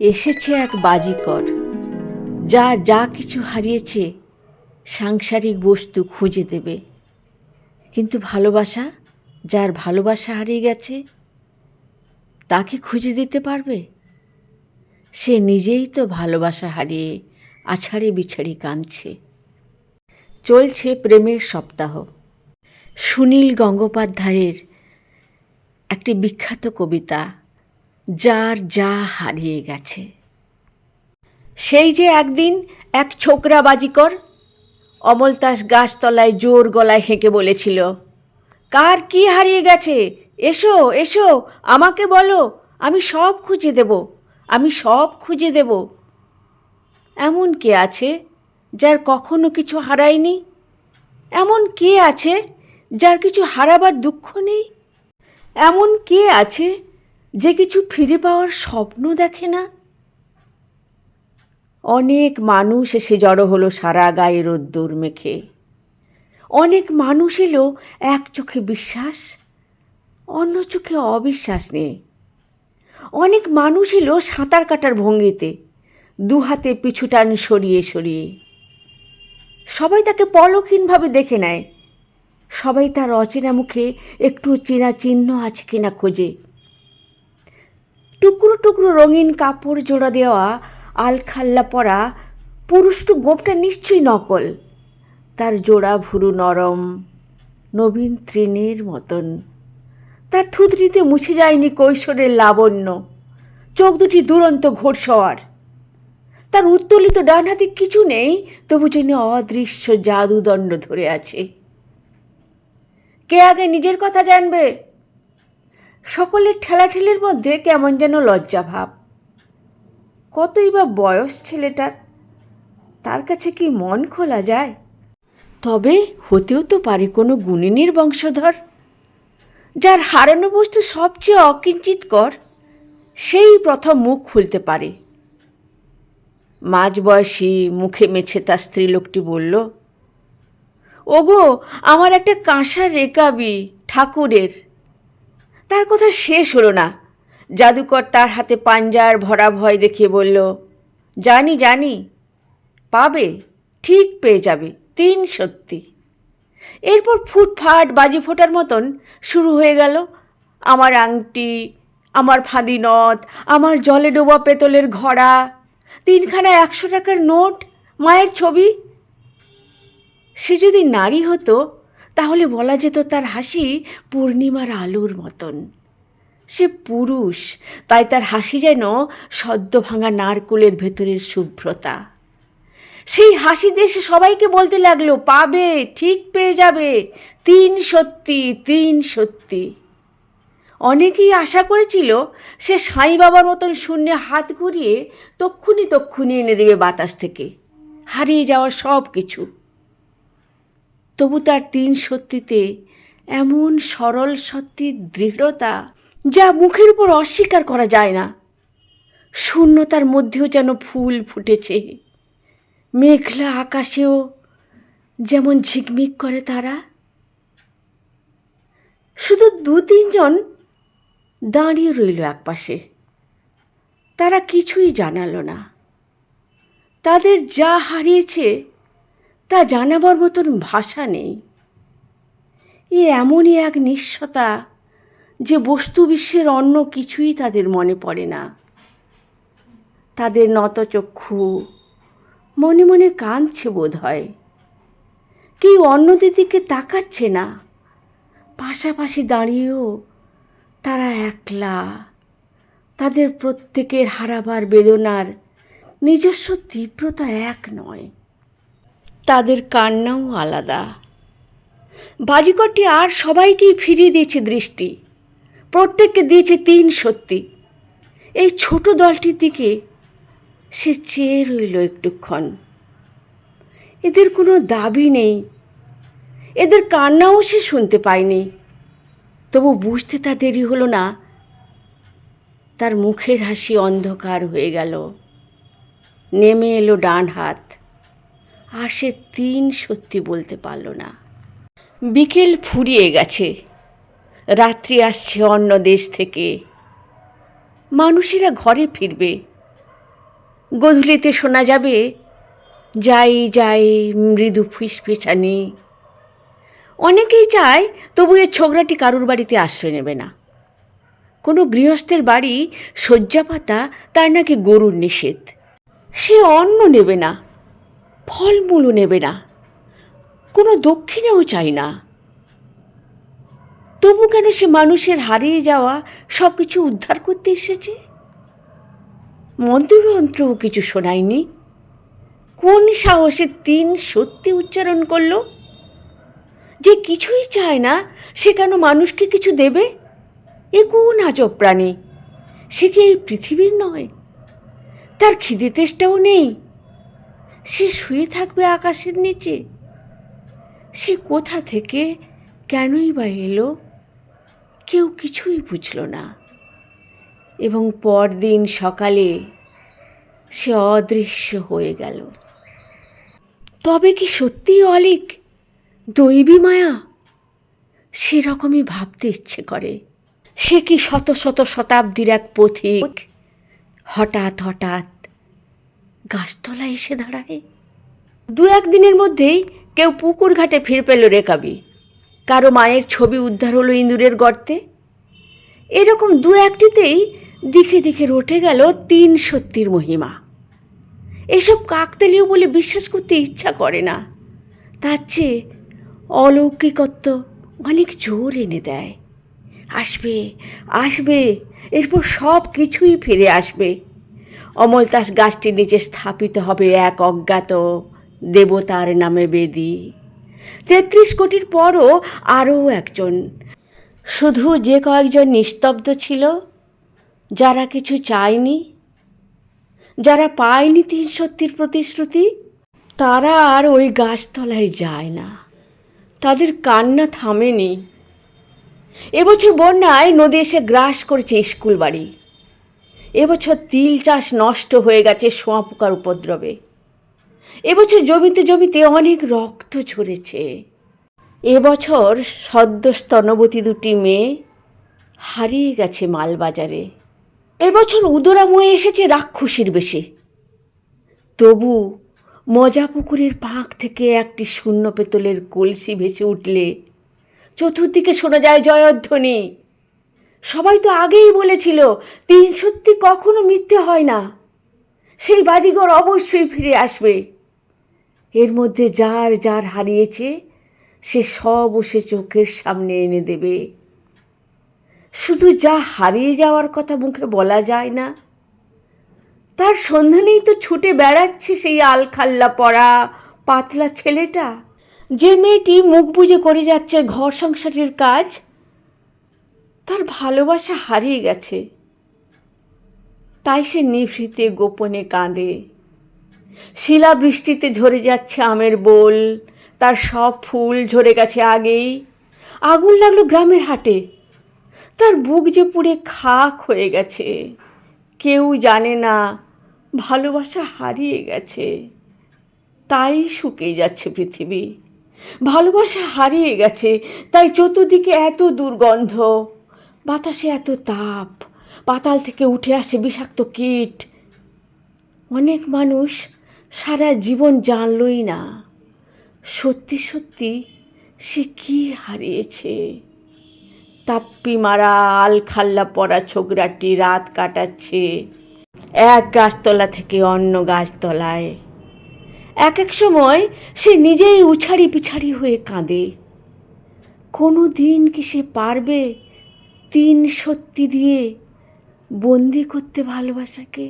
এসেছে এক বাজিকর, যার যা কিছু হারিয়েছে সাংসারিক বস্তু খুঁজে দেবে। কিন্তু ভালোবাসা, যার ভালোবাসা হারিয়ে গেছে, তাকে খুঁজে দিতে পারবে? সে নিজেই তো ভালোবাসা হারিয়ে আছাড়ে বিছাড়ি কাঁদছে। চলছে প্রেমের সপ্তাহ। সুনীল গঙ্গোপাধ্যায়ের একটি বিখ্যাত কবিতা যার যা হারিয়ে গেছে। সেই যে একদিন এক ছোকরা বাজিকর অমলতাস গাছতলায় জোর গলায় হেঁকে বলেছিল, কার কি হারিয়ে গেছে? এসো এসো, আমাকে বলো, আমি সব খুঁজে দেব, আমি সব খুঁজে দেব। এমন কে আছে যার কখনো কিছু হারায়নি? এমন কে আছে যার কিছু হারাবার দুঃখ নেই? এমন কে আছে যে কিছু ফিরে পাওয়ার স্বপ্ন দেখে না? অনেক মানুষ এসে জড়ো হলো সারা গায়ে রোদ্দুর মেখে। অনেক মানুষ এলো এক চোখে বিশ্বাস, অন্য চোখে অবিশ্বাস নিয়ে। অনেক মানুষ এলো সাঁতার কাটার ভঙ্গিতে, দু হাতে পিছুটান সরিয়ে সরিয়ে। সবাই তাকে পলকহীনভাবে দেখে নেয়। সবাই তার অচেনা মুখে একটু চেনা চিহ্ন আছে কিনা খোঁজে। টুকরো রঙিন কাপড় জোড়া দেওয়া আলখাল্লা পরা পুরুষটু গোপটা নিশ্চয়ই নকল। তার জোড়া ভুরু নরম, নবীন তৃণের মতন। তার থুতনিতে মুছে যায়নি কৈশোরের লাবণ্য। চোখ দুটি দুরন্ত ঘোড়সওয়ার তার উত্তোলিত ডান হাতে কিছু নেই, তবু যেন অদৃশ্য জাদুদণ্ড ধরে আছে। কে আগে নিজের কথা জানবে? সকলের ঠেলাঠেলির মধ্যে কেমন যেন লজ্জা ভাব কতই বা বয়স ছেলেটার, তার কাছে কি মন খোলা যায়? তবে হতেও তো পারে কোনো গুণিনীর বংশধর, যার হারানো বস্তু সবচেয়ে অকিঞ্চিতকর, সেই প্রথম মুখ খুলতে পারে। মাঝবয়সী মুখে মেছে তার স্ত্রীলোকটি বলল, ওগো, আমার একটা কাঁসা রেকাবি ঠাকুরের। তার কথা শেষ হলো না। জাদুকর তার হাতে পাঞ্জার ভরা ভয় দেখিয়ে বলল, জানি জানি, পাবে, ঠিক পেয়ে যাবে, তিন সত্যি। এরপর ফুটফাট বাজি ফোটার মতন শুরু হয়ে গেল। আমার আংটি, আমার ফাঁদি নথ, আমার জলে ডোবা পেতলের ঘড়া, তিনখানা একশো টাকার নোট, মায়ের ছবি। সে যদি নারী হতো তাহলে বলা যেত তার হাসি পূর্ণিমার আলোর মতন। সে পুরুষ, তাই তার হাসি যেন সদ্য ভাঙা নারকুলের ভেতরের শুভ্রতা। সেই হাসি দেশে সবাইকে বলতে লাগল, পাবে, ঠিক পেয়ে যাবে, তিন সত্যি তিন সত্যি। অনেকেই আশা করেছিল, সে সাঁই বাবার মতন শূন্যে হাত ঘুরিয়ে তক্ষুনি তক্ষুনি এনে দেবে বাতাস থেকে। হারিয়ে যাওয়া সব কিছু তবু তার তিন সত্যিতে এমন সরল সত্যির দৃঢ়তা যা মুখের উপর অস্বীকার করা যায় না। শূন্যতার মধ্যেও যেন ফুল ফুটেছে। মেঘলা আকাশেও যেমন ঝিকমিক করে তারা। শুধু দু তিনজন দাঁড়িয়ে রইল একপাশে। তারা কিছুই জানালো না। তাদের যা হারিয়েছে তা জানাবার মতন ভাষা নেই। এ এমনই এক নিঃস্বতা যে বস্তু বিশ্বের অন্য কিছুই তাদের মনে পড়ে না। তাদের নতচক্ষু মনে মনে কাঁদছে বোধ হয়। কেউ অন্যদের দিকে তাকাচ্ছে না। পাশাপাশি দাঁড়িয়েও তারা একলা। তাদের প্রত্যেকের হারাবার বেদনার নিজস্ব তীব্রতা এক নয়। তাদের কান্নাও আলাদা। বাজিকরটি আর সবাইকেই ফিরিয়ে দিয়েছে দৃষ্টি। প্রত্যেককে দিয়েছে তিন সত্যি। এই ছোট দলটির দিকে সে চেয়ে রইল একটুক্ষণ। এদের কোনো দাবি নেই। এদের কান্নাও সে শুনতে পায়নি। তবু বুঝতে তা দেরি হলো না। তার মুখের হাসি অন্ধকার হয়ে গেল। নেমে এলো ডান হাত। আর সে তিন সত্যি বলতে পারল না। বিকেল ফুরিয়ে গেছে। রাত্রি আসছে অন্য দেশ থেকে। মানুষেরা ঘরে ফিরবে। গধূলিতে শোনা যাবে, যাই যাই, মৃদু ফিসফিসানি। অনেকেই চায়, তবু এ ছোকরাটি কারুর বাড়িতে আশ্রয় নেবে না। কোনো গৃহস্থের বাড়ি, শয্যাপাতা, তার নাকি গরুর নিষেধ। সে অন্ন নেবে না। ফলমূলও নেবে না। কোনো দক্ষিণেও চাই না। তবু কেন সে মানুষের হারিয়ে যাওয়া সব কিছু উদ্ধার করতে এসেছে? মন্ত্রযন্ত্রও কিছু শোনায়নি। কোন সাহসে তিন সত্যি উচ্চারণ করল? যে কিছুই চায় না, সে কেন মানুষকে কিছু দেবে? এ কোন আজব প্রাণী? সে কি এই পৃথিবীর নয়? তার খিদে তেষ্টাও নেই? সে শুয়ে থাকবে আকাশের নিচে। সে কোথা থেকে কেনই বা এলো, কেউ কিছুই বুঝল না। এবং পরদিন সকালে সে অদৃশ্য হয়ে গেল। তবে কি সত্যিই অলিক? দৈবী মায়া? সেরকমই ভাবতে ইচ্ছে করে। সে কি শত শত শতাব্দীর এক পথিক? হঠাৎ হঠাৎ গাছতলায় এসে দাঁড়ায়। দু একদিনের মধ্যেই কেউ পুকুর ঘাটে ফিরে পেল রেকাবি কারও মায়ের ছবি উদ্ধার হলো ইঁদুরের গর্তে। এরকম দু একটিতেই দিকে দিকে রটে গেল তিন সত্যির মহিমা। এসব কাকতালীয় বলে বিশ্বাস করতে ইচ্ছা করে না। তার চেয়ে অলৌকিকত্ব অনেক জোর এনে দেয়। আসবে আসবে, এরপর সব কিছুই ফিরে আসবে। অমলতাস গাছটির নিচে স্থাপিত হবে এক অজ্ঞাত দেবতার নামে বেদি। তেত্রিশ কোটির পরও আরও একজন। শুধু যে কয়েকজন নিস্তব্ধ ছিল, যারা কিছু চায়নি, যারা পায়নি তিন সত্যির প্রতিশ্রুতি, তারা আর ওই গাছতলায় যায় না। তাদের কান্না থামেনি। এবছর বন্যায় নদী এসে গ্রাস করেছে স্কুল বাড়ি এবছর তিল চাষ নষ্ট হয়ে গেছে শোঁয়া পোকার উপদ্রবে। এবছর জমিতে জমিতে অনেক রক্ত ঝরেছে। এবছর সদ্য স্তনবতী দুটি মেয়ে হারিয়ে গেছে মালবাজারে। এবছর উদরাময় এসেছে রাক্ষসীর বেশে। তবু মজা পুকুরের পাঁক থেকে একটি শূন্য পেতলের কলসি ভেসে উঠলে চতুর্দিকে শোনা যায় জয়ধ্বনি। সবাই তো আগেই বলেছিল, তিন সত্যি কখনো মিথ্যে হয় না। সেই বাজিগর অবশ্যই ফিরে আসবে। এর মধ্যে যার যার হারিয়েছে, সে সব সে চোখের সামনে এনে দেবে। শুধু যা হারিয়ে যাওয়ার কথা মুখে বলা যায় না, তার সন্ধানেই তো ছুটে বেড়াচ্ছে সেই আলখাল্লা পড়া, পাতলা ছেলেটা। যে মেয়েটি মুখ বুজে করে যাচ্ছে ঘর সংসারের কাজ তার ভালোবাসা হারিয়ে গেছে। তাই সে নিভৃতে গোপনে কাঁদে। শিলাবৃষ্টিতে ঝরে যাচ্ছে আমের বোল। তার সব ফুল ঝরে গেছে আগেই। আগুন লাগল গ্রামের হাটে। তার বুক যে পুড়ে খাক হয়ে গেছে। কেউ জানে না, ভালোবাসা হারিয়ে গেছে। তাই শুকিয়ে যাচ্ছে পৃথিবী। ভালোবাসা হারিয়ে গেছে, তাই চতুর্দিকে এত দুর্গন্ধ। বাতাসে এত তাপ, পাতাল থেকে উঠে আসে বিষাক্ত কীট। অনেক মানুষ সারা জীবন জানলই না, সত্যি সত্যি সে কি হারিয়েছে। তাপ্পি মারা আলখাল্লা পরা ছোকরাটি রাত কাটাচ্ছে এক গাছতলা থেকে অন্য গাছতলায়। এক এক সময় সে নিজেই উছাড়ি পিছাড়ি হয়ে কাঁদে। কোনো দিন কি সে পারবে তিন সত্যি দিয়ে বন্দি করতে ভালোবাসাকে।